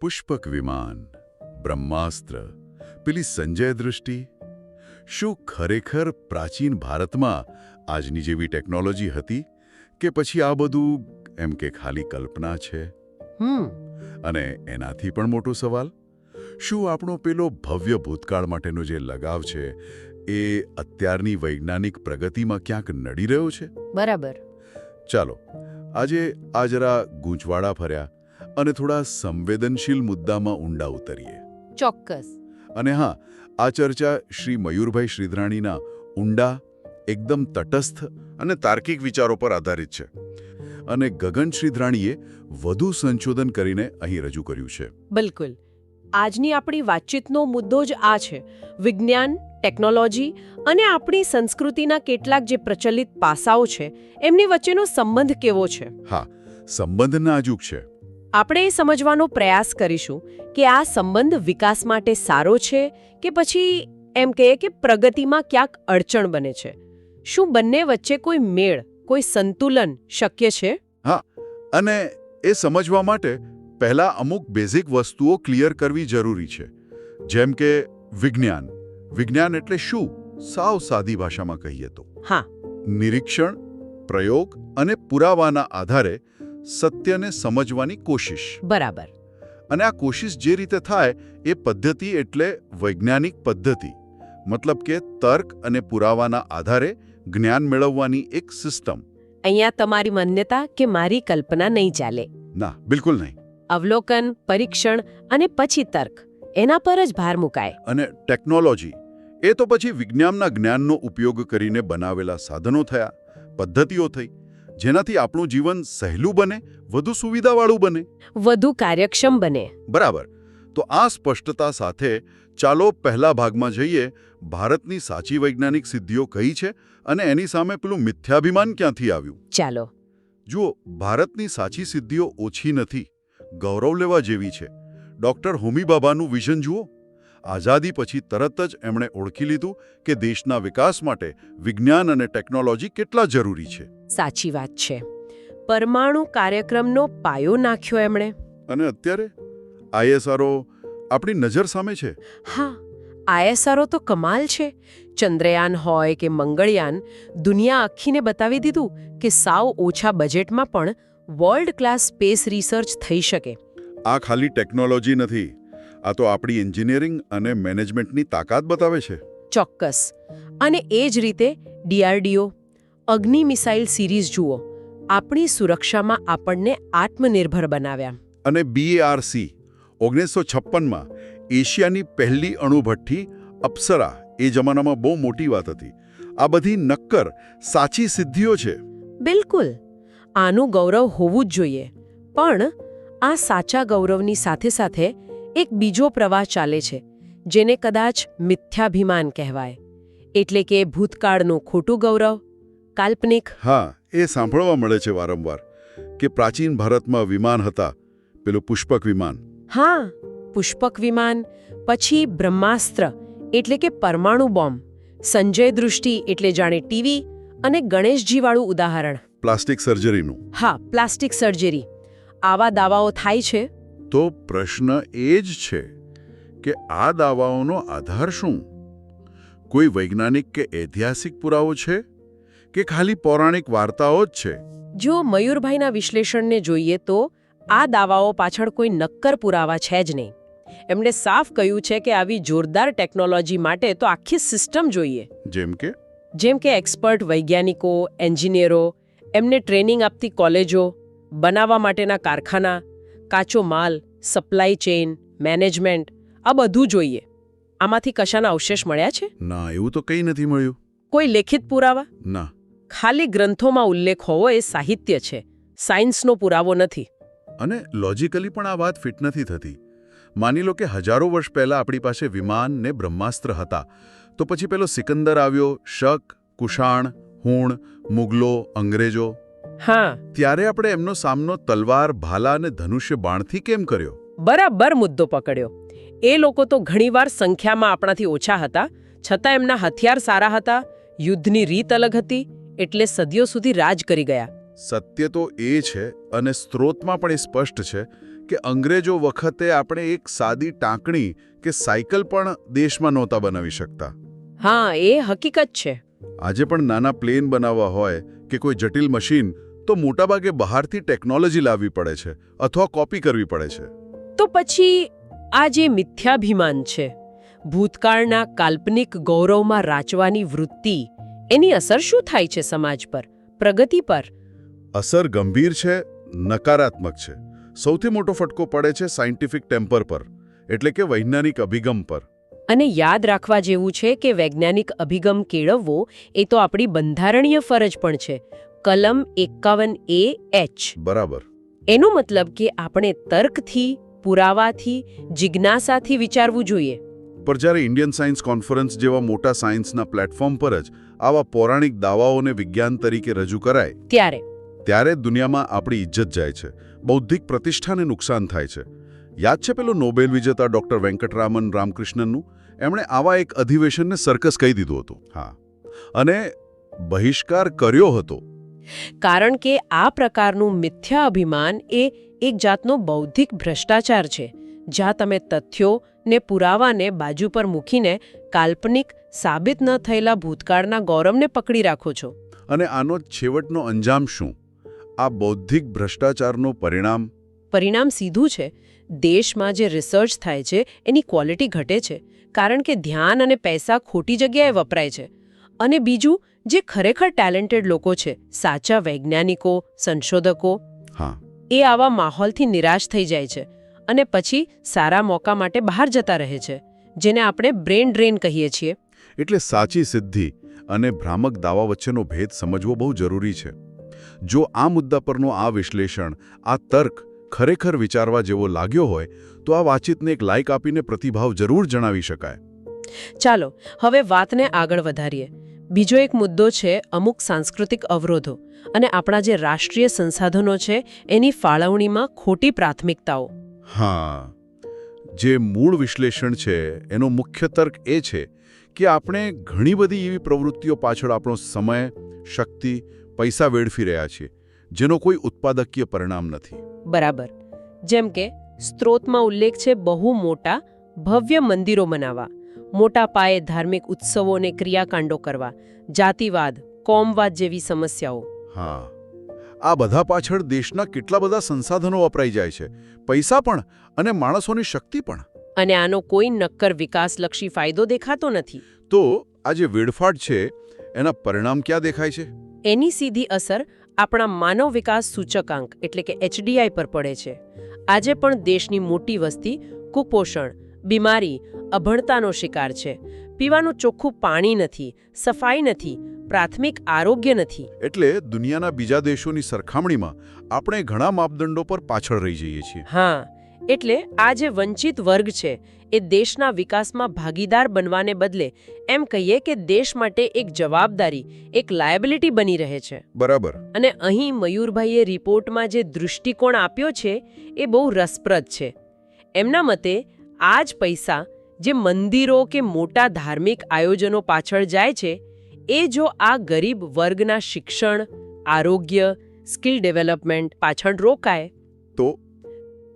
પુષ્પક વિમાન બ્રહ્માસ્ત્ર પેલી સંજય દૃષ્ટિ? શું ખરેખર પ્રાચીન ભારતમાં આજની જેવી ટેકનોલોજી હતી કે પછી આ બધું એમ કે ખાલી કલ્પના છે? અને એનાથી પણ મોટો સવાલ? શું આપણો પેલો ભવ્ય ભૂતકાળ માટેનો જે લગાવ છે એ અત્યારની વૈજ્ઞાનિક પ્રગતિમાં ક્યાંક નડી રહ્યો છે? બરાબર. ચાલો આજે આ જરા ગૂંચવાડા ફર્યા. અને થોડા સંવેદનશીલ મુદ્દામાં ઊંડા ઉતરીએ. ચોક્કસ. અને હા આ ચર્ચા શ્રી મયુરભાઈ શ્રીધરાણીના ઊંડા એકદમ તટસ્થ અને તાર્કિક વિચારો પર આધારિત છે. અને ગગન શ્રીધરાણીએ વધુ સંશોધન કરીને અહીં રજૂ કર્યું છે. બિલકુલ. આજની આપણી વાતચીતનો મુદ્દો જ આ છે. વિજ્ઞાન ટેકનોલોજી અને આપણી સંસ્કૃતિના કેટલાક જે પ્રચલિત પાસાઓ છે એમની વચ્ચેનો સંબંધ કેવો છે? હા સંબંધ નાજુક છે. આપણે એ સમજવાનો પ્રયાસ કરીશું કે આ સંબંધ વિકાસ માટે સારો છે કે પછી એમ કહીએ કે પ્રગતિમાં ક્યાંક અડચણ બને છે. શું બંને વચ્ચે કોઈ મેળ કોઈ સંતુલન શક્ય છે? હા અને એ સમજવા માટે પહેલા અમુક બેઝિક વસ્તુઓ ક્લિયર કરવી જરૂરી છે. જેમ કે વિજ્ઞાન. વિજ્ઞાન એટલે શું? સાવ સાદી ભાષામાં કહીએ તો. હા. નિરીક્ષણ પ્રયોગ અને પુરાવાના આધારે સત્યને સમજવાની કોશિશ. બરાબર. અને આ કોશિશ જે રીતે થાય એ પદ્ધતિ એટલે વૈજ્ઞાનિક પદ્ધતિ. મતલબ કે તર્ક અને પુરાવાના આધારે જ્ઞાન મેળવવાની એક સિસ્ટમ. અહીંયા તમારી માન્યતા કે મારી કલ્પના નહીં ચાલે. ના બિલકુલ નહીં. અવલોકન પરીક્ષણ અને પછી તર્ક એના પર જ ભાર મુકાય. અને ટેકનોલોજી એ તો પછી વિજ્ઞાનના જ્ઞાનનો ઉપયોગ કરીને બનાવેલા સાધનો થયા પદ્ધતિઓ થઈ. જેનાથી આપણું જીવન સહેલું બને વધુ સુવિધાવાળું બને. વધુ કાર્યક્ષમ બને. બરાબર. તો આ સ્પષ્ટતા સાથે ચાલો પહેલા ભાગમાં જઈએ ભારતની સાચી વૈજ્ઞાનિક સિદ્ધિઓ કઈ છે અને એની સામે પેલું મિથ્યાભિમાન ક્યાંથી આવ્યું? ચાલો. જુઓ ભારતની સાચી સિદ્ધિઓ ઓછી નથી ગૌરવ લેવા જેવી છે. ડૉક્ટર હોમી બાબાનું વિઝન જુઓ. આઝાદી પછી તરત જ એમણે ઓળખી લીધું કે દેશના વિકાસ માટે વિજ્ઞાન અને ટેકનોલોજી કેટલા જરૂરી છે. સાચી વાત છે. પરમાણુ કાર્યક્રમનો પાયો નાખ્યો એમણે. અને અત્યારે? આઈએસઆરઓ આપણી નજર સામે છે? હા આઈએસઆરઓ તો કમાલ છે. ચંદ્રયાન હોય કે મંગળયાન દુનિયા આખીને બતાવી દીધું કે સાવ ઓછા બજેટમાં પણ વર્લ્ડ ક્લાસ સ્પેસ રિસર્ચ થઈ શકે. આ ખાલી ટેકનોલોજી નથી. આ તો આપણી એન્જિનિયરિંગ અને મેનેજમેન્ટની તાકાત બતાવે છે. ચોક્કસ. અને એ જ રીતે ડીઆરડીઓ અગ્નિ મિસાઇલ સિરીઝ જુઓ. આપણી સુરક્ષામાં આપણને આત્મનિર્ભર બનાવ્યા. અને બીએઆરસી ઓગણીસો છપ્પનમાં એશિયાની પહેલી અણુભઠ્ઠી અપ્સરા એ જમાનામાં બહુ મોટી વાત હતી. આ બધી નક્કર સાચી સિદ્ધિઓ છે. બિલકુલ. આનું ગૌરવ હોવું જ જોઈએ. પણ આ સાચા ગૌરવની સાથે સાથે એક બીજો પ્રવાહ ચાલે છે જેને કદાચ મિથ્યાભિમાન કહેવાય. એટલે કે ભૂતકાળનું ખોટું ગૌરવ કાલ્પનિક હા એ સાંભળવા મળે છે વારંવાર કે પ્રાચીન ભારતમાં વિમાન હતા પેલું પુષ્પક વિમાન. હા પુષ્પક વિમાન પછી બ્રહ્માસ્ત્ર એટલે કે પરમાણુ બોમ્બ સંજય દૃષ્ટિ એટલે જાણે ટીવી અને ગણેશજીવાળું ઉદાહરણ. પ્લાસ્ટિક સર્જરીનું. હા પ્લાસ્ટિક સર્જરી. આવા દાવાઓ થાય છે? તો પ્રશ્ન એ જ છે કે આ દાવાઓનો આધાર શું? કોઈ વૈજ્ઞાનિક કે ઐતિહાસિક પુરાવો છે? કે ખાલી પૌરાણિક વાર્તાઓ જ છે? જો મયુરભાઈના વિશ્લેષણને જોઈએ તો આ દાવાઓ પાછળ કોઈ નક્કર પુરાવા છે જ નહીં. એમણે સાફ કહ્યું છે કે આવી જોરદાર ટેકનોલોજી માટે તો આખી સિસ્ટમ જોઈએ. જેમ કે? જેમ કે એક્સપર્ટ વૈજ્ઞાનિકો એન્જિનિયરો એમને ટ્રેનિંગ આપતી કોલેજો બનાવવા માટેના કારખાના કાચો માલ સપ્લાય ચેઇન મેનેજમેન્ટ આ બધું જોઈએ. આમાંથી કશાના અવશેષ મળ્યા છે? ના એવું તો કંઈ નથી મળ્યું. કોઈ લેખિત પુરાવા? ના. ખાલી ગ્રંથોમાં ઉલ્લેખ હોવો એ સાહિત્ય છે. સાયન્સનો પુરાવો નથી. અને લોજિકલી પણ આ વાત ફિટ નથી થતી. માની લો કે હજારો વર્ષ પહેલા આપણી પાસે વિમાન ને બ્રહ્માસ્ત્ર હતા. તો પછી પેલો સિકંદર આવ્યો શક કુષાણ હુણ મુગલો અંગ્રેજો હા. ત્યારે આપણે એમનો સામનો તલવાર ભાલા અને ધનુષ્ય બાણથી કેમ કર્યો? બરાબર મુદ્દો પકડ્યો. એ લોકો તો ઘણીવાર સંખ્યામાં આપણાથી ઓછા હતા છતાં એમના હથિયાર સારા હતા યુદ્ધની રીત અલગ હતી એટલે સદીઓ સુધી રાજ કરી ગયા. સત્ય તો એ છે અને સ્ત્રોતમાં પણ એ સ્પષ્ટ છે કે અંગ્રેજો વખતે આપણે એક સાદી ટાંકણી કે સાયકલ પણ દેશમાં નહોતા બનાવી શકતા. હા એ હકીકત છે. આજે પણ નાના પ્લેન બનાવવા હોય કે કોઈ જટિલ મશીન તો મોટાભાગે બહારથી ટેકનોલોજી લાવવી પડે છે અથવા કોપી કરવી પડે છે. તો પછી આ જે મિથ્યાભિમાન છે ભૂતકાળના કાલ્પનિક ગૌરવમાં રાચવાની વૃત્તિ એની અસર શું થાય છે સમાજ પર પ્રગતિ પર? અસર ગંભીર છે નકારાત્મક છે. સૌથી મોટો ફટકો પડે છે સાયન્ટિફિક ટેમ્પર પર એટલે કે વૈજ્ઞાનિક અભિગમ પર. અને યાદ રાખવા જેવું છે કે વૈજ્ઞાનિક અભિગમ કેળવવો એ તો આપણી બંધારણીય ફરજ પણ છે કલમ એકાવન એ એચ. બરાબર. એનો મતલબ કે આપણે તર્કથી પુરાવાથી જિજ્ઞાસાથી વિચારવું જોઈએ. પર જ્યારે ઇન્ડિયન સાયન્સ કોન્ફરન્સ જેવા મોટા સાયન્સના પ્લેટફોર્મ પર જ આવા પૌરાણિક દાવાઓને વિજ્ઞાન તરીકે રજૂ કરાય ત્યારે. ત્યારે દુનિયામાં આપણી ઇજ્જત જાય છે બૌદ્ધિક પ્રતિષ્ઠાને નુકસાન થાય છે. યાદ છે પેલો નોબેલ વિજેતા ડોક્ટર વેંકટરામન રામકૃષ્ણનનું? એમણે આવા એક અધિવેશનને સર્કસ કહી દીધું હતું. હા. અને બહિષ્કાર કર્યો હતો. કારણ કે આ પ્રકારનું મિથ્યા અભિમાન એ એક જાતનો બૌદ્ધિક ભ્રષ્ટાચાર છે જ્યાં તમે તથ્યો ને પુરાવાને બાજુ પર મૂકીને કાલ્પનિક સાબિત ન થયેલા ભૂતકાળના ગૌરવને પકડી રાખો છો. અને આનો છેવટનો અંજામ શું? આ બૌદ્ધિક ભ્રષ્ટાચારનું પરિણામ? પરિણામ સીધું છે. દેશમાં જે રિસર્ચ થાય છે એની ક્વોલિટી ઘટે છે કારણ કે ધ્યાન અને પૈસા ખોટી જગ્યાએ વપરાય છે. અને બીજું જે ખરેખર ટેલેન્ટેડ લોકો છે સાચા વૈજ્ઞાનિકો સંશોધકો હા. એ આવા માહોલથી નિરાશ થઈ જાય છે અને પછી સારા મોકા માટે બહાર જતા રહે છે જેને આપણે બ્રેન ડ્રેન કહીએ છીએ. એટલે સાચી સિદ્ધિ અને ભ્રામક દાવા વચ્ચેનો ભેદ સમજવો બહુ જરૂરી છે. જો આ મુદ્દા પરનો આ વિશ્લેષણ આ તર્ક ખરેખર વિચારવા જેવો લાગ્યો હોય તો આ વાતચીતને એક લાઇક આપીને પ્રતિભાવ જરૂર જણાવી શકાય. ચાલો હવે વાતને આગળ વધારીએ. બીજો એક મુદ્દો છે અમુક સાંસ્કૃતિક અવરોધો અને આપણા જે રાષ્ટ્રીય સંસાધનો છે એની ફાળવણીમાં ખોટી પ્રાથમિકતાઓ. હા જે મૂળ વિશ્લેષણ છે એનો મુખ્ય તર્ક એ છે કે આપણે ઘણી બધી એવી પ્રવૃત્તિઓ પાછળ આપણો સમય શક્તિ પૈસા વેડફી રહ્યા છીએ જેનો કોઈ ઉત્પાદકીય પરિણામ નથી. બરાબર. જેમ કે સ્ત્રોતમાં ઉલ્લેખ છે બહુ મોટા ભવ્ય મંદિરો બનાવવા. મોટા પાયે ધાર્મિક ઉત્સવો અને ક્રિયાકાંડો કરવા જાતિવાદ કોમવાદ જેવી સમસ્યાઓ. હા. આ બધા પાછળ દેશના કેટલા બધા સંસાધનો વપરાઈ જાય છે. પૈસા પણ અને માણસોની શક્તિ પણ. અને આનો કોઈ નક્કર વિકાસલક્ષી ફાયદો દેખાતો નથી. તો આ જે વેડફાટ છે એના પરિણામ ક્યાં દેખાય છે? એની સીધી અસર આપણા માનવ વિકાસ સૂચકાંક એટલે કે એચડીઆઈ પર પડે છે. આજે પણ દેશની મોટી વસ્તી કુપોષણ બીમારી અભણતાનો શિકાર છે. પીવાનું ચોખ્ખું પાણી નથી સફાઈ નથી પ્રાથમિક આરોગ્ય નથી. એટલે દુનિયાના બીજા દેશોની સરખામણીમાં આપણે ઘણા માપદંડો પર પાછળ રહી જઈએ છીએ. હા એટલે આ જે વંચિત વર્ગ છે એ દેશના વિકાસમાં ભાગીદાર બનવાને બદલે એમ કહીએ કે દેશ માટે એક જવાબદારી એક લાયબિલિટી બની રહે છે. બરાબર. અને અહીં મયુરભાઈએ રિપોર્ટમાં જે દૃષ્ટિકોણ આપ્યો છે એ બહુ રસપ્રદ છે. એમના મતે આ જ પૈસા જે મંદિરો કે મોટા ધાર્મિક આયોજનો પાછળ જાય છે એ જો આ ગરીબ વર્ગના શિક્ષણ આરોગ્ય સ્કિલ ડેવલપમેન્ટ પાછળ રોકાય તો?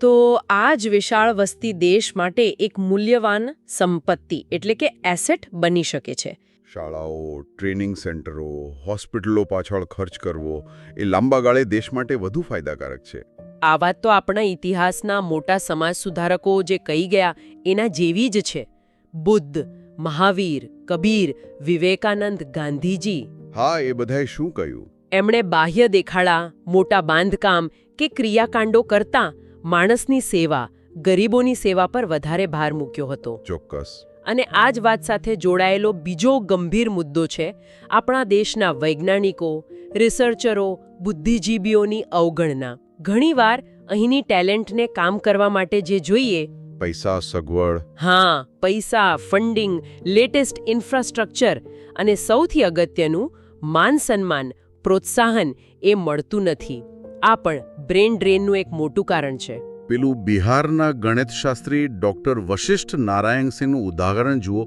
તો આ જ વિશાળ વસ્તી દેશ માટે એક મૂલ્યવાન સંપત્તિ એટલે કે એસેટ બની શકે છે. શાળાઓ ટ્રેનિંગ સેન્ટરો હોસ્પિટલો પાછળ ખર્ચ કરવો એ લાંબા ગાળે દેશ માટે વધુ ફાયદાકારક છે. આ વાત તો આપણા ઇતિહાસના મોટા સમાજ સુધારકો જે કહી ગયા એના જેવી જ છે. બુદ્ધ મહાવીર કબીર વિવેકાનંદ ગાંધીજી. હા એ બધાએ શું કહ્યું? એમણે બાહ્ય દેખાડા મોટા બાંધકામ કે ક્રિયાકાંડો કરતા માણસની સેવા ગરીબોની સેવા પર વધારે ભાર મૂક્યો હતો. ચોક્કસ. અને આ જ વાત સાથે જોડાયેલો બીજો ગંભીર મુદ્દો છે આપણા દેશના વૈજ્ઞાનિકો રિસર્ચરો બુદ્ધિજીવીઓની અવગણના. ઘણીવાર અહીંની ટેલેન્ટને કામ કરવા માટે જે જોઈએ પૈસા સગવડ. હા પૈસા ફંડિંગ લેટેસ્ટ ઇન્ફ્રાસ્ટ્રક્ચર અને સૌથી અગત્યનું માન સન્માન પ્રોત્સાહન એ મળતું નથી. આ પણ બ્રેન ડ્રેનનું એક મોટું કારણ છે. પેલું બિહારના ગણિતશાસ્ત્રી ડોક્ટર વશિષ્ઠ નારાયણસિંહનું ઉદાહરણ જુઓ.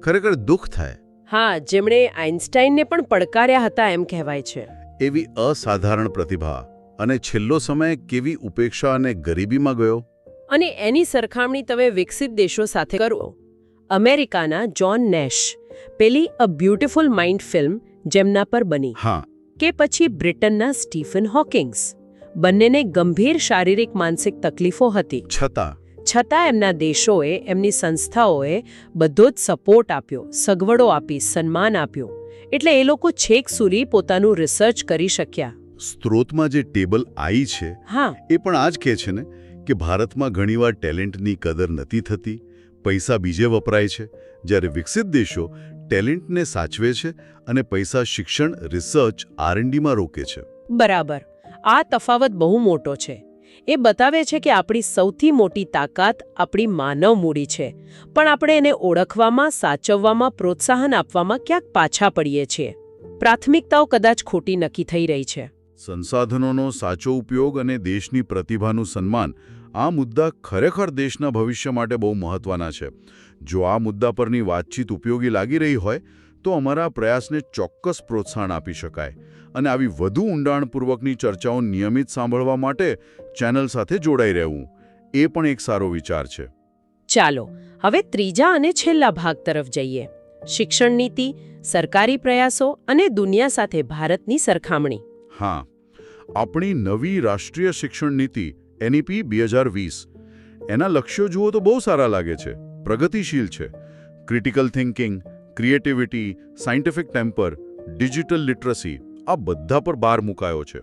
ખરેખર દુઃખ થાય. હા જેમણે આઇન્સ્ટાઇનને પણ પડકાર્યા હતા એમ કહેવાય છે. એવી અસાધારણ પ્રતિભા અને છેલ્લો સમય કેવી ઉપેક્ષા અને ગરીબીમાં ગયો? અને એની સરખામણી તમે વિકસિત દેશો સાથે કરો. અમેરિકાના જોન નેશ પેલી અ બ્યુટિફુલ માઇન્ડ ફિલ્મ જેમના પર બની હા. કે પછી બ્રિટનના સ્ટીફન હોકિંગ્સ. બંનેને ગંભીર શારીરિક માનસિક તકલીફો હતી. છતાં. છતાં એમના દેશોએ એમની સંસ્થાઓએ બધો જ સપોર્ટ આપ્યો સગવડો આપી સન્માન આપ્યું. એટલે એ લોકો છેક સુધી પોતાનું રિસર્ચ કરી શક્યા. સ્ત્રોતમાં જે ટેબલ આવી છે હા. એ પણ આ જ કહે છે ને કે ભારતમાં ઘણીવાર ટેલેન્ટની કદર નથી થતી પૈસા બીજે વપરાય છે. જ્યારે વિકસિત દેશો ટેલેન્ટને સાચવે છે અને પૈસા શિક્ષણ રિસર્ચ આરએનડીમાં રોકે છે. બરાબર. આ તફાવત બહુ મોટો છે. એ બતાવે છે કે આપણી સૌથી મોટી તાકાત આપણી માનવ મૂડી છે, પણ આપણે એને ઓળખવામાં, સાચવવામાં, પ્રોત્સાહન આપવામાં ક્યાંક પાછા પડીએ છીએ. પ્રાથમિકતાઓ કદાચ ખોટી નક્કી થઈ રહી છે. સંસાધનોનો સાચો ઉપયોગ અને દેશની પ્રતિભાનું સન્માન આ મુદ્દા ખરેખર દેશના ભવિષ્ય માટે બહુ મહત્વના છે. જો આ મુદ્દા પરની વાતચીત ઉપયોગી લાગી રહી હોય, તો અમારા પ્રયાસને ચોક્કસ પ્રોત્સાહન આપી શકાય. અને આવી વધુ ઊંડાણપૂર્વકની ચર્ચાઓ નિયમિત સાંભળવા માટે ચેનલ સાથે જોડાઈ રહેવું એ પણ એક સારો વિચાર છે. ચાલો હવે ત્રીજા અને છેલ્લા ભાગ તરફ જઈએ. શિક્ષણ નીતિ સરકારી પ્રયાસો અને દુનિયા સાથે ભારતની સરખામણી. હા આપણી નવી રાષ્ટ્રીય શિક્ષણ નીતિ એનઈપી બે હજાર વીસ. એના લક્ષ્યો જુઓ તો બહુ સારા લાગે છે પ્રગતિશીલ છે. Critical thinking creativity scientific temper digital literacy આ બધા પર બાર મુકાયો છે.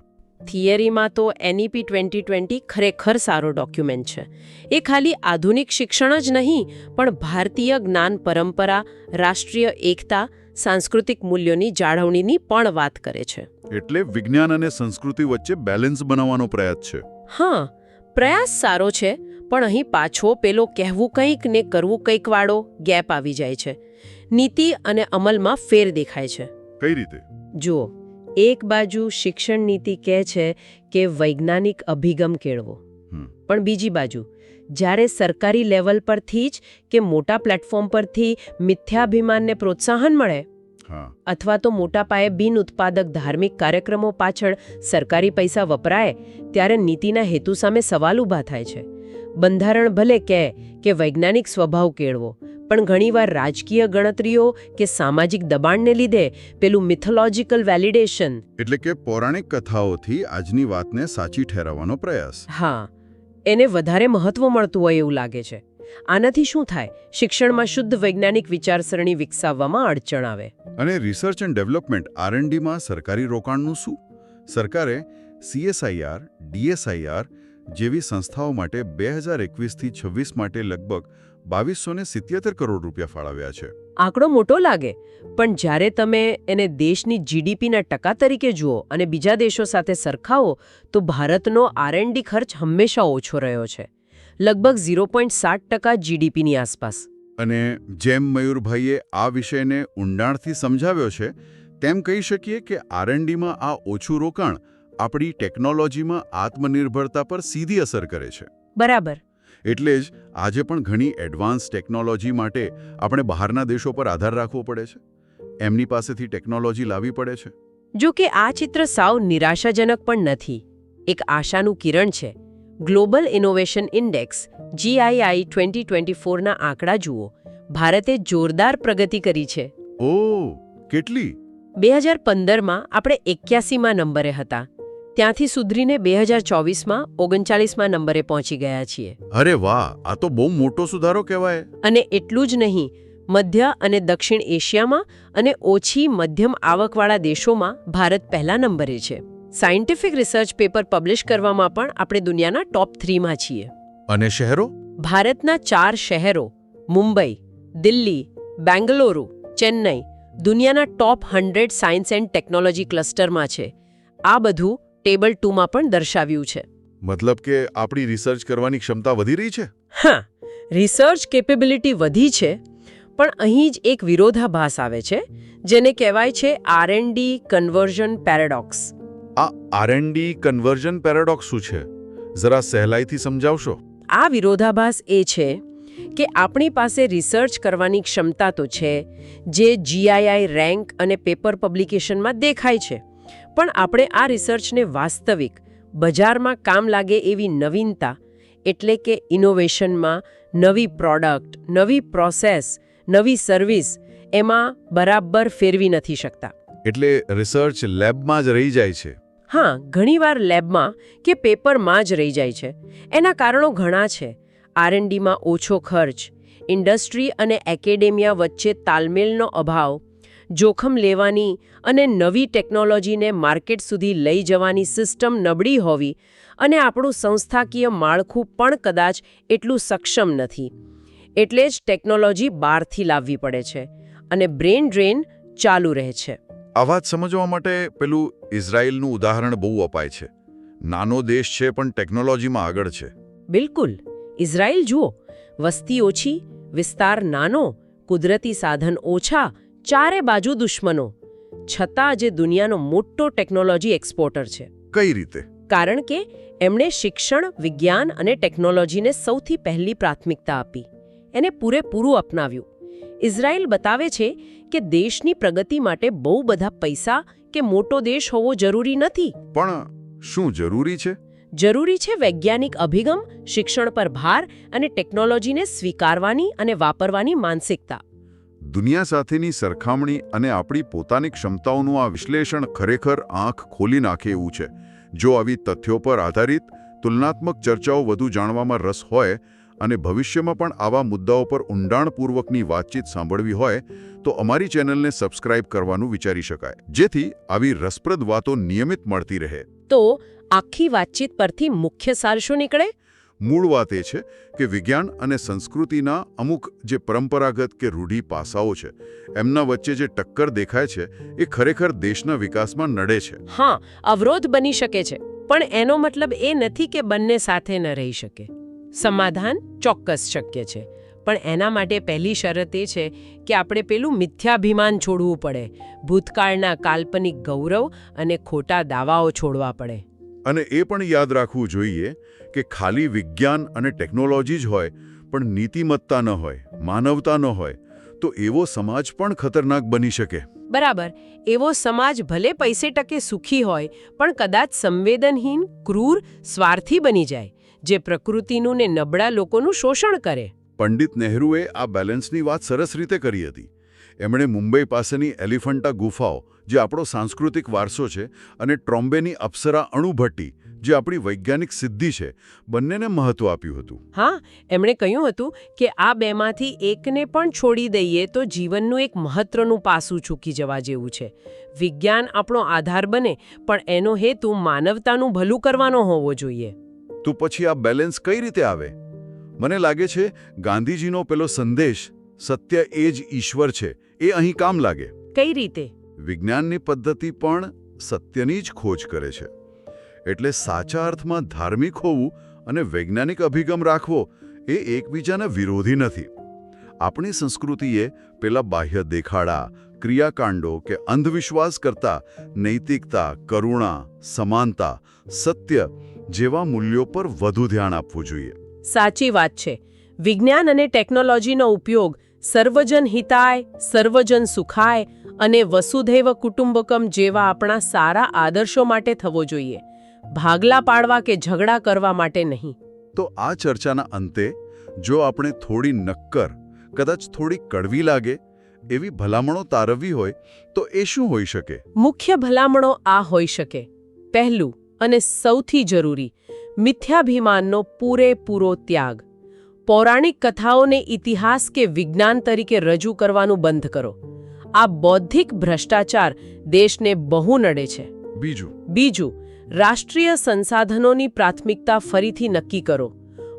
થિયરીમાં તો એનઈપી ટ્વેન્ટી ટ્વેન્ટી ખરેખર સારો ડોક્યુમેન્ટ છે. એ ખાલી આધુનિક શિક્ષણ જ નહીં પણ ભારતીય જ્ઞાન પરંપરા રાષ્ટ્રીય એકતા સાંસ્કૃતિક મૂલ્યોની જાળવણીની પણ વાત કરે છે. એટલે વિજ્ઞાન અને સંસ્કૃતિ વચ્ચે બેલેન્સ બનાવવાનો પ્રયાસ છે. હા પ્રયાસ સારો છે પણ અહીં પાછો પેલો કહેવું કંઈક ને કરવું કંઈક વાળો ગેપ આવી જાય છે. નીતિ અને અમલમાં ફેર દેખાય છે. કઈ રીતે? જુઓ એક બાજુ શિક્ષણ નીતિ કહે છે કે વૈજ્ઞાનિક અભિગમ કેળવો. પણ બીજી બાજુ જ્યારે સરકારી લેવલ પરથી જ કે મોટા પ્લેટફોર્મ પરથી મિથ્યાભિમાનને પ્રોત્સાહન મળે અથવા તો મોટા પાયે બિન ઉત્પાદક ધાર્મિક કાર્યક્રમો પાછળ સરકારી પૈસા વપરાય ત્યારે નીતિના હેતુ સામે સવાલ ઊભા થાય છે. બંધારણ ભલે કહે કે વૈજ્ઞાનિક સ્વભાવ કેળવો પણ ઘણીવાર રાજકીય ગણતરીઓ કે સામાજિક દબાણને લીધે પેલું મિથોલોજીકલ વેલિડેશન એટલે કે પૌરાણિક કથાઓથી આજની વાતને સાચી ઠેરવવાનો પ્રયાસ. હા એને વધારે મહત્વ મળતું હોય એવું લાગે છે. આનાથી શું થાય? શિક્ષણમાં શુદ્ધ વૈજ્ઞાનિક વિચારસરણી વિકસાવવામાં અડચણ આવે. અને રિસર્ચ એન્ડ ડેવલપમેન્ટ આરએનડીમાં સરકારી રોકાણનું શું? સરકારે સીએસઆઈઆર ડીએસઆઈઆર જેવી સંસ્થાઓ માટે બે હજાર એકવીસથી છવ્વીસ માટે લગભગ બાવીસો ને સિત્યોતેર કરોડ રૂપિયા ફાળવ્યા છે. આંકડો મોટો લાગે પણ જ્યારે તમે એને દેશની જીડીપીના ટકા તરીકે જુઓ અને બીજા દેશો સાથે સરખાવો તો ભારતનો આરએનડી ખર્ચ હંમેશા ઓછો રહ્યો છે. લગભગ ઝીરો પોઈન્ટ સાત ટકા જીડીપીની આસપાસ. અને જેમ મયુરભાઈએ આ વિષયને ઊંડાણથી સમજાવ્યો છે તેમ કહી શકીએ કે આરએનડીમાં આ ઓછું રોકાણ આપણી ટેકનોલોજીમાં આત્મનિર્ભરતા પર સીધી અસર કરે છે. બરાબર. એટલે જ આજે પણ ઘણી એડવાન્સ ટેકનોલોજી માટે આપણે બહારના દેશો પર આધાર રાખવો પડે છે. એમની પાસેથી ટેકનોલોજી લાવવી પડે છે. જો કે આ ચિત્ર સાવ નિરાશાજનક પણ નથી. એક આશાનું કિરણ છે. Global innovation index GII twenty twenty ફોરના આંકડા જુઓ. ભારતે જોરદાર પ્રગતિ કરી છે. ઓ કેટલી? બે હજાર પંદરમાં આપણે એક્યાસીમાં નંબરે હતા. ત્યાંથી સુધરીને બે હજાર ચોવીસમાં ઓગણચાલીસમાં નંબરે પહોંચી ગયા છીએ. અરે વાહ આ તો બહુ મોટો સુધારો કહેવાય. અને એટલું જ નહીં મધ્ય અને દક્ષિણ એશિયામાં અને ઓછી મધ્યમ આવકવાળા દેશોમાં ભારત પહેલા નંબરે છે. સાયન્ટિફિક રિસર્ચ પેપર પબ્લિશ કરવામાં પણ આપણે દુનિયાના ટોપ થ્રીમાં છીએ. અને શહેરો? ભારતના ચાર શહેરો મુંબઈ દિલ્હી બેંગલુરુ ચેન્નઈ દુનિયાના top hundred science and technology ક્લસ્ટરમાં છે. આ બધું ટેબલ ટુમાં પણ દર્શાવ્યું છે. મતલબ કે આપણી રિસર્ચ કરવાની ક્ષમતા વધી રહી છે? હા રિસર્ચ કેપેબિલિટી વધી છે પણ અહીં જ એક વિરોધાભાસ આવે છે જેને કહેવાય છે આરએનડી કન્વર્ઝન પેરેડોક્સ આ આરએનડી કન્વર્ઝન પેરાડોક્સ શું છે? જરા સહેલાઈથી સમજાવશો? આ વિરોધાભાસ એ છે કે આપણી પાસે રિસર્ચ કરવાની ક્ષમતા તો છે જે જીઆઈઆઈ રેન્ક અને પેપર પબ્લિકેશનમાં દેખાય છે. પણ આપણે આ રિસર્ચને વાસ્તવિક બજારમાં કામ લાગે એવી નવીનતા એટલે કે ઇનોવેશનમાં નવી પ્રોડક્ટ નવી પ્રોસેસ નવી સર્વિસ એમાં બરાબર ફેરવી નથી શકતા. એટલે રિસર્ચ લેબમાં જ રહી જાય છે. હા ઘણીવાર લેબમાં કે પેપરમાં જ રહી જાય છે. એના કારણો ઘણા છે. આરએનડીમાં ઓછો ખર્ચ ઇન્ડસ્ટ્રી અને એકેડેમિયા વચ્ચે તાલમેલનો અભાવ જોખમ લેવાની અને નવી ટેકનોલોજીને માર્કેટ સુધી લઈ જવાની સિસ્ટમ નબળી હોવી અને આપણું સંસ્થાકીય માળખું પણ કદાચ એટલું સક્ષમ નથી. એટલે જ ટેકનોલોજી બહારથી લાવવી પડે છે અને બ્રેન ડ્રેન ચાલુ રહે છે. આ વાત સમજવા માટે પેલું ઇઝરાયલનું ઉદાહરણ બહુ અપાય છે. નાનો દેશ છે પણ ટેકનોલોજીમાં આગળ છે. બિલકુલ. ઇઝરાયલ જુઓ વસ્તી ઓછી વિસ્તાર નાનો કુદરતી સાધન ઓછા ચારે બાજુ દુશ્મનો છતાં જે દુનિયાનો મોટો ટેકનોલોજી એક્સપોર્ટર છે. કઈ રીતે? કારણ કે એમણે શિક્ષણ વિજ્ઞાન અને ટેકનોલોજીને સૌથી પહેલી પ્રાથમિકતા આપી. એને પૂરેપૂરું અપનાવ્યું. ઇઝરાયલ બતાવે છે કે દેશની પ્રગતિ માટે બહુ બધા પૈસા કે મોટો દેશ હોવો જરૂરી નથી. પણ શું જરૂરી છે? જરૂરી છે વૈજ્ઞાનિક અભિગમ શિક્ષણ પર ભાર અને ટેકનોલોજીને સ્વીકારવાની અને વાપરવાની માનસિકતા. દુનિયા સાથેની સરખામણી અને આપણી પોતાની ક્ષમતાઓનું આ વિશ્લેષણ ખરેખર આંખ ખોલી નાખે એવું છે. જો આવી તથ્યો પર આધારિત તુલનાત્મક ચર્ચાઓ વધુ જાણવામાં રસ હોય અને ભવિષ્યમાં પણ આવા મુદ્દાઓ પર ઊંડાણપૂર્વકની વાતચીત સાંભળવી હોય, તો અમારી ચેનલને સબસ્ક્રાઇબ કરવાનું વિચારી શકાય. જેથી આવી રસપ્રદ વાતો નિયમિત મળતી રહે. તો આખી વાતચીત પરથી મુખ્ય સાર શું નીકળે? મૂળ વાત એ છે કે વિજ્ઞાન અને સંસ્કૃતિના અમુક જે પરંપરાગત કે રૂઢી પાસાઓ છે, એમના વચ્ચે જે ટક્કર દેખાય છે, એ ખરેખર દેશના વિકાસમાં નડે છે. હા, અવરોધ બની શકે છે, પણ એનો મતલબ એ નથી કે બંને સાથે ન રહી શકે. સમાધાન ચોક્કસ શક્ય છે, પણ એના માટે પહેલી શરત એ છે કે આપણે પેલું મિથ્યાભિમાન છોડવું પડે, ભૂતકાળના કાલ્પનિક ગૌરવ અને ખોટા દાવાઓ છોડવા પડે. અને એ પણ યાદ રાખવું જોઈએ કે ખાલી વિજ્ઞાન અને ટેકનોલોજી જ હોય પણ નીતિમત્તા ન હોય માનવતા ન હોય તો એવો સમાજ પણ ખતરનાક બની શકે. બરાબર. એવો સમાજ ભલે પૈસે ટકે સુખી હોય પણ કદાચ સંવેદનહીન ક્રૂર સ્વાર્થી બની જાય જે પ્રકૃતિનું ને નબળા લોકોનું શોષણ કરે. પંડિત નહેરુએ આ બેલેન્સની વાત સરસ રીતે કરી હતી. એમણે મુંબઈ પાસેની એલિફન્ટા ગુફાઓ જે આપણો સાંસ્કૃતિક વારસો છે અને ટ્રોમ્બેની અપ્સરા અણુભટ્ટી જે આપણી વૈજ્ઞાનિક સિદ્ધિ છે બંનેને મહત્વ આપ્યું હતું. હા એમણે કહ્યું હતું કે આ બેમાંથી એકને પણ છોડી દઈએ તો જીવનનું એક મહત્વનું પાસું ચૂકી જવા જેવું છે. વિજ્ઞાન આપણો આધાર બને પણ એનો હેતુ માનવતાનું ભલું કરવાનો હોવો જોઈએ. તો પછી આ બેલેન્સ કઈ રીતે આવે? મને લાગે છે ગાંધીજીનો પેલો સંદેશ સત્ય એ જ ઈશ્વર છે એ અહીં કામ લાગે. કઈ રીતે? વિજ્ઞાનની પદ્ધતિ પણ સત્યની જ ખોજ કરે છે. એટલે સાચા અર્થમાં ધાર્મિક હોવું અને વૈજ્ઞાનિક અભિગમ રાખવો એ એકબીજાના વિરોધી નથી. આપણી સંસ્કૃતિએ પેલા બાહ્ય દેખાડા ક્રિયાકાંડો કે અંધવિશ્વાસ કરતા નૈતિકતા કરુણા સમાનતા સત્ય જેવા મૂલ્યો પર વધુ ધ્યાન આપવું જોઈએ. સાચી વાત છે. વિજ્ઞાન અને ટેકનોલોજીનો ઉપયોગ સર્વજન હિતાય સર્વજન સુખાય અને વસુધૈવ કુટુંબકમ જેવા આપણા સારા આદર્શો માટે થવો જોઈએ. ભાગલા પાડવા કે ઝઘડા કરવા માટે નહીં. તો આ ચર્ચાના અંતે જો આપણે થોડી નક્કર કદાચ થોડી કડવી લાગે એવી ભલામણો તારવવી હોય તો એ શું હોઈ શકે? મુખ્ય ભલામણો આ હોઈ શકે. પહેલું અને સૌથી જરૂરી મિથ્યાભિમાનનો પૂરેપૂરો ત્યાગ. પૌરાણિક કથાઓને ઇતિહાસ કે વિજ્ઞાન તરીકે રજૂ કરવાનું બંધ કરો. આ બૌદ્ધિક ભ્રષ્ટાચાર દેશને બહુ નડે છે. બીજું. બીજું રાષ્ટ્રીય સંસાધનોની પ્રાથમિકતા ફરીથી નક્કી કરો.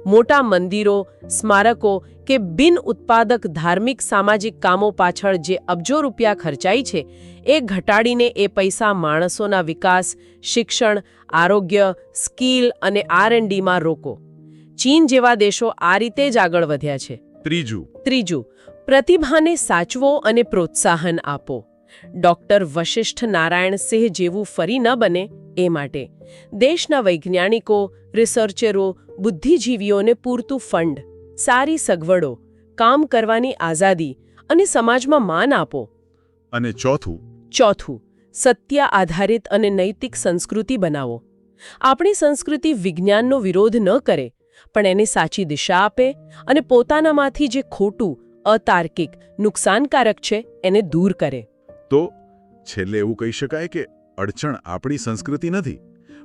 મોટા મંદિરો સ્મારકો કે બિન ઉત્પાદક ધાર્મિક સામાજિક કામો પાછળ જે અબજો રૂપિયા ખર્ચાય છે એ ઘટાડીને એ પૈસા માણસોના વિકાસ શિક્ષણ આરોગ્ય સ્કિલ અને આરએનડીમાં રોકો. ચીન જેવા દેશો આ રીતે જ આગળ વધ્યા છે. ત્રીજું. ત્રીજું પ્રતિભાને સાચવો અને પ્રોત્સાહન આપો. ડોક્ટર વશિષ્ઠ નારાયણ સિંહ જેવું ફરી ન બને એ માટે. દેશના વૈજ્ઞાનિકો રિસર્ચરો બુદ્ધિજીવીઓને પૂરતું ફંડ સારી સગવડો કામ કરવાની આઝાદી અને સમાજમાં માન આપો. અને ચોથું. ચોથું સત્ય આધારિત અને નૈતિક સંસ્કૃતિ બનાવો. આપણી સંસ્કૃતિ વિજ્ઞાનનો વિરોધ ન કરે. પણ એને સાચી દિશા આપે અને પોતાનામાંથી જે ખોટું અતાર્કિક નુકસાનકારક છે એને દૂર કરે. તો છેલ્લે એવું કહી શકાય કે અડચણ આપણી સંસ્કૃતિ નથી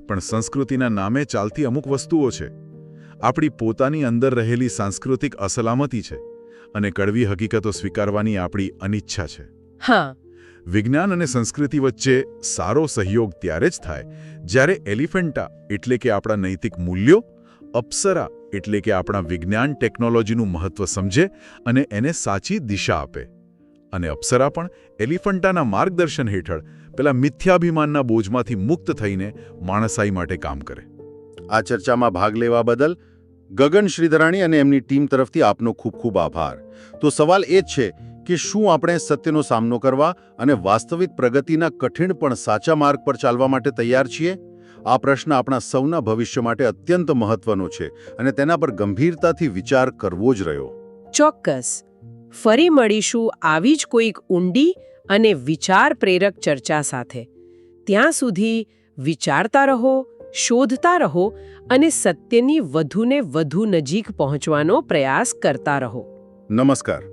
પણ સંસ્કૃતિના નામે ચાલતી અમુક વસ્તુઓ છે. આપણી પોતાની અંદર રહેલી સાંસ્કૃતિક અસલામતી છે અને કડવી હકીકતો સ્વીકારવાની આપણી અનિચ્છા છે. હા. વિજ્ઞાન અને સંસ્કૃતિ વચ્ચે સારો સહયોગ ત્યારે જ થાય જ્યારે એલિફેન્ટા એટલે કે આપણા નૈતિક મૂલ્યો અપ્સરા એટલે કે આપણા વિજ્ઞાન ટેકનોલોજીનું મહત્વ સમજે અને એને સાચી દિશા આપે. અને અપ્સરા પણ એલિફન્ટાના માર્ગદર્શન હેઠળ પેલા મિથ્યાભિમાનના બોજમાંથી મુક્ત થઈને માણસાઈ માટે કામ કરે. આ ચર્ચામાં ભાગ લેવા બદલ ગગન શ્રીધરાણી અને એમની ટીમ તરફથી આપનો ખૂબ ખૂબ આભાર. તો સવાલ એ જ છે કે શું આપણે સત્યનો સામનો કરવા અને વાસ્તવિક પ્રગતિના કઠિન પણ સાચા માર્ગ પર ચાલવા માટે તૈયાર છીએ? આ પ્રશ્ન આપણા સૌના ભવિષ્ય માટે અત્યંત મહત્વનો છે અને તેના પર ગંભીરતાથી વિચાર કરવો જ રહ્યો. ચોક્કસ. ફરી મળીશું આવી જ કોઈક ઊંડી અને વિચાર પ્રેરક ચર્ચા સાથે. ત્યાં સુધી વિચારતા રહો શોધતા રહો અને સત્યની વધુને વધુ નજીક પહોંચવાનો પ્રયાસ કરતા રહો. નમસ્કાર.